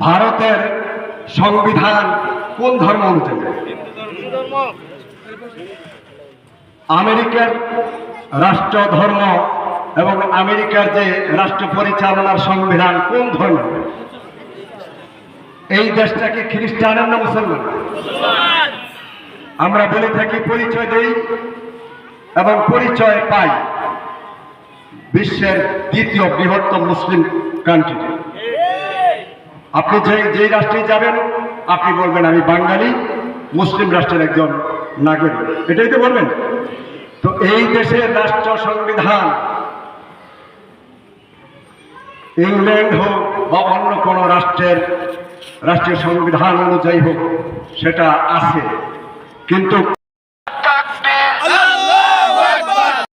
ভারতের সংবিধান কোন ধর্ম অনুযায়ী? আমেরিকার রাষ্ট্র ধর্ম এবং আমেরিকার যে রাষ্ট্র পরিচালনার সংবিধান কোন ধর্ম? এই দেশটাকে খ্রিস্টানের না মুসলমান? আমরা বলে থাকি পরিচয় দেই এবং পরিচয় পাই বিশ্বের দ্বিতীয় বৃহত্তম মুসলিম কান্ট্রিতে আপনি যে, যেই রাষ্ট্রে যাবেন, আপনি বলবেন, আমি বাঙালি, মুসলিম রাষ্ট্রের একজন নাগরিক। এটাই তো বলবেন। তো এই দেশের রাষ্ট্র সংবিধান, ইংল্যান্ড হোক বা অন্য কোনো রাষ্ট্রের, রাষ্ট্রীয় সংবিধান অনুযায়ী হোক, সেটা আছে। কিন্তু